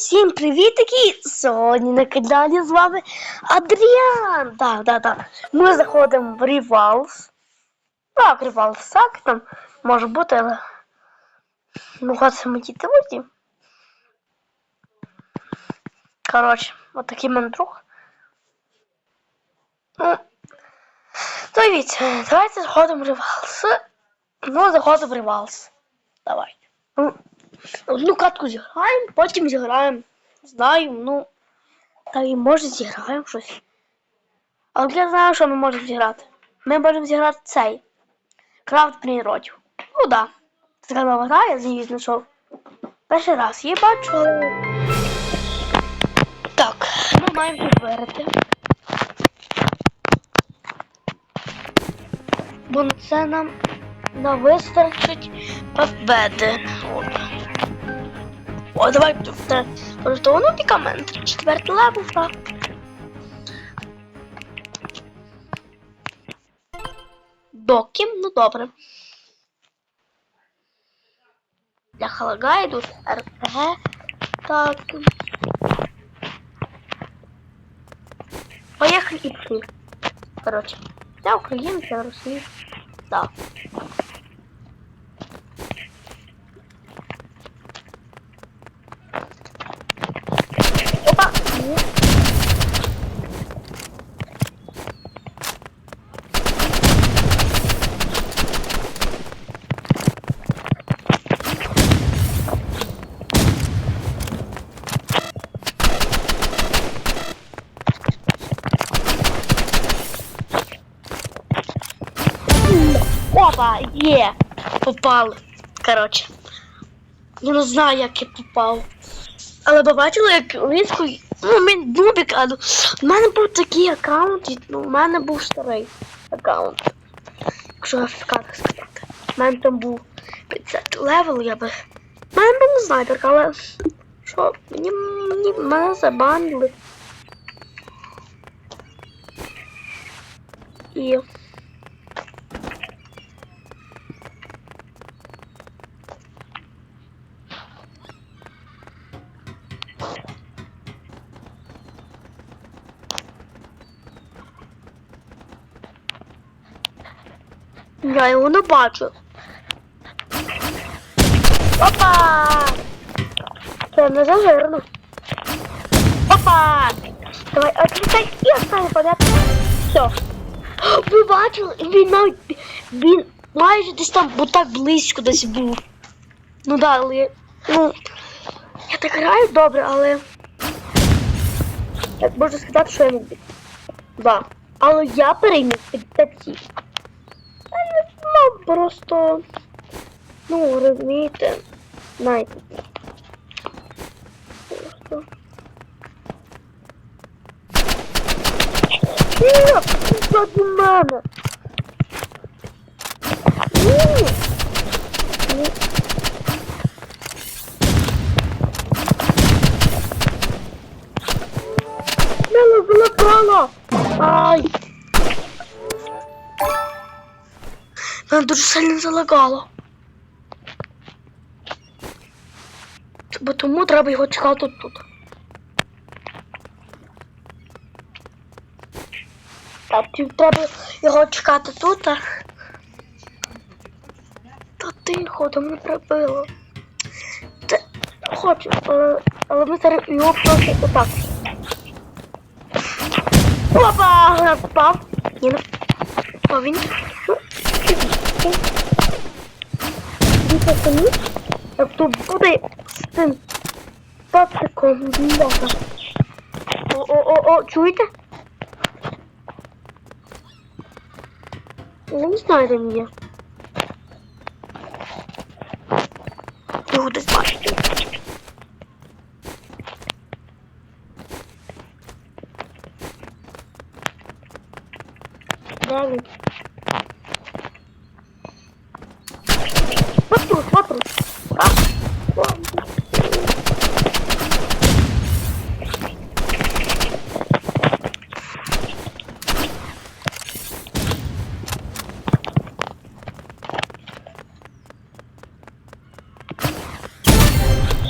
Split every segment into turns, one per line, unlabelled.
Всім привітки! Сьогодні на каналі з вами Адріан. Так, так, так. Ми заходимо в Рівалс. Так, Рівалс, так там може бути, але. Ну, хочеться ми діти воді. Коротше, от такий мене друг. Ну, дивіться, давайте заходимо в Рівалс. Ну, заходимо в Рівалс. Давайте. Ну, Одну катку зіграємо, потім зіграємо. Знаю, ну. Та і може зіграємо щось. Але я знаю, що ми можемо зіграти. Ми можемо зіграти цей. Крафт природів. Ну да. Така нова гра, я її знайшов. Перший раз її бачу. Так, ми маємо тут. Бо це нам на вистачить победи. О, давай просто воно пікамент. Четвертий левел, так. Доки, ну добре. Для халага йдуть РПГ. Так. Поехали и. Короче. Для України, для Росії. Так. Опа! Опа, є! Попали. Коротше. Я не знаю, як я попав. Але побачила, як він ской- ну, він нубік, але в мене був такий аккаунт, ну, в мене був старий аккаунт. Якщо ФК так сказати. У мене там був 50 левел, я би. В мене був снайперка, але що, мені, мені мене забанили. І я його не бачу. Опа! Це не зажирно. Опа! Давай, отвлекай і останній порядок. Все. Ви бачили? Він навіть він майже десь там, бо так близько десь був. Ну да, але ну я так граю добре, але як можна сказати, що я бій. Да. Але я переймів під такі. Ну, просто, ну, розумієте, знаєте. Просто. Ні, ззаді мене. Мене дуже сильно залагало. Бо тому треба його чекати тут. Так, треба його чекати тут. А... Та тихо, там не прибило. Та хочу, але, але ми зараз його просто отак. Опа! Я попав. Ні, не попав він. Ну, Дивіться самі, як тут буде з цим патриком бляха. О-о-о-о, чуєте? Я не знаю, де він є. Його десь бачите. Де він? Вот тут, вот тут. А? Вот.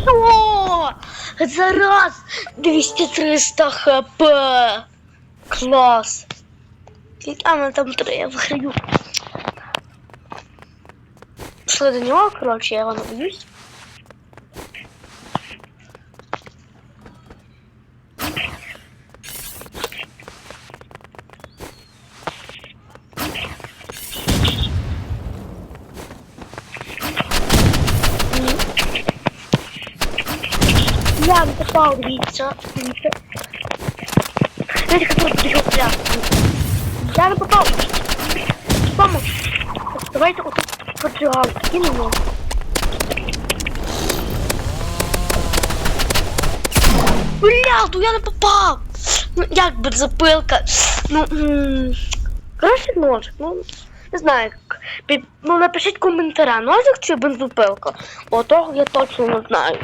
О! зараз 200-300 хп. Клас. Скільки- А, мене там три, я виграю. Пішли до нього, коротше, я його не боюсь. Я не попав, дивіться. Дивіться. Знаєте, як я буду його прямо. Я не попав. Тому, давайте отут поджигал. Кинемо. Бля, ну я не попав. Ну, як бензопилка. Ну, краще ножик. Ну, не знаю. Під- Ну, напишіть коментаря, ножик чи бензопилка. Бо того я точно не знаю.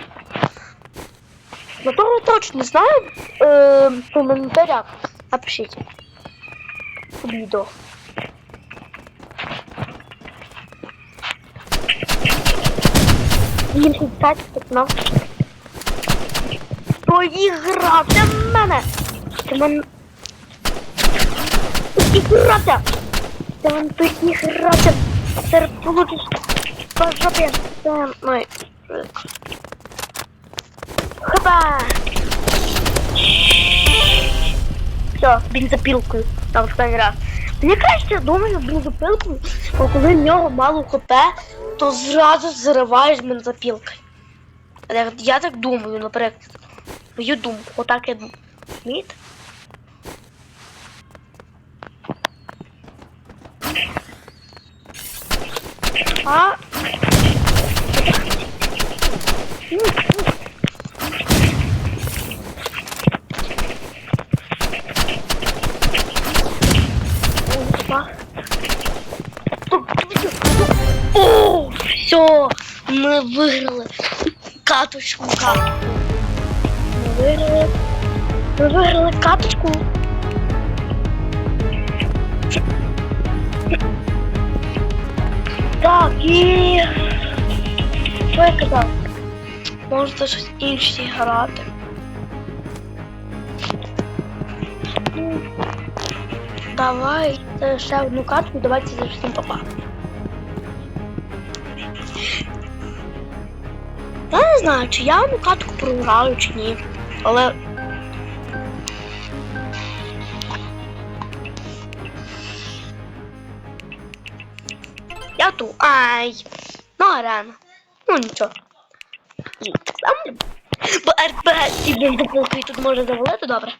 Ну, того точно знаю. Е, в коментарях напишіть. Відео. Він шістдесят пятнав. Поігрався в мене. Ти мене. Ігрався. Ти мене поігрався. Зараз получиш по жопі. Це мой. Хопа. Все, бензопилкою. Там останній раз. Мені краще думаю бензопилкою, бо коли в нього мало хп, то зразу зриваєш бензопілкою. Я, так думаю, наприклад. Мою думку, отак я думаю. Розумієте? А... Ну, ну. Опа О, все, мы выиграли каточку. каточку. Мы выиграли. Мы выиграли каточку. Так, і... Що я казав? Можете щось інше грати. Ну, Давай е, ще одну катку, давайте за всім папа. Я не знаю, чи я одну катку програю, чи ні. Але. Я ту. Ай. Ну, арена. Ну нічого. І Сам. Бо РПГ ці бензопилки тут може завалити, добре.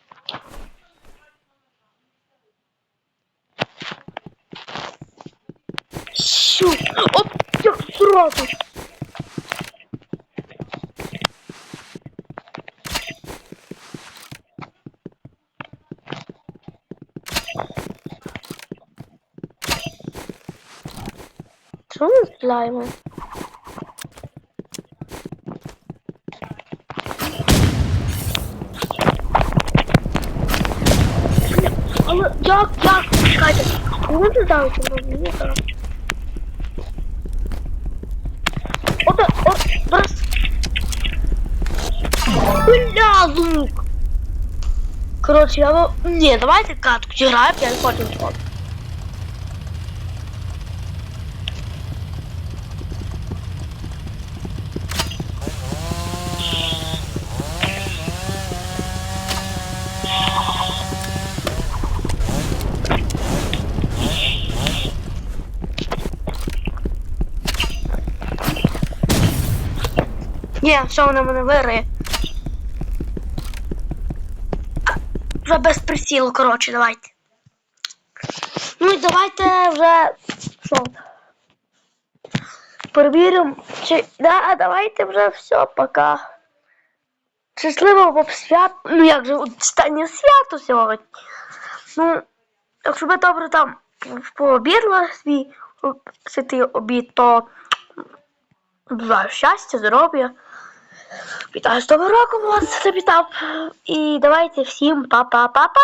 Щу! Оп! Як сразу! Чому ми стріляємо? Але як, як? Чекайте, коли ти знав, що мені зараз? От, от, раз. Бля, лук. Короче, я... вам- Не, давайте катку граем, я не хочу нічого. Ні, що вона мене вириє. Вже без присілу, коротше, давайте. Ну і давайте вже. Що? Перевіримо. Чи. Да, давайте вже все, пока. Щасливого свят. Ну як же, останнє свято сьогодні. Ну, якщо ви добре там пообідали свій святий обід, то бажаю щастя, здоров'я. Вітаю з Новим роком вас завітав. І давайте всім па-па-па-па!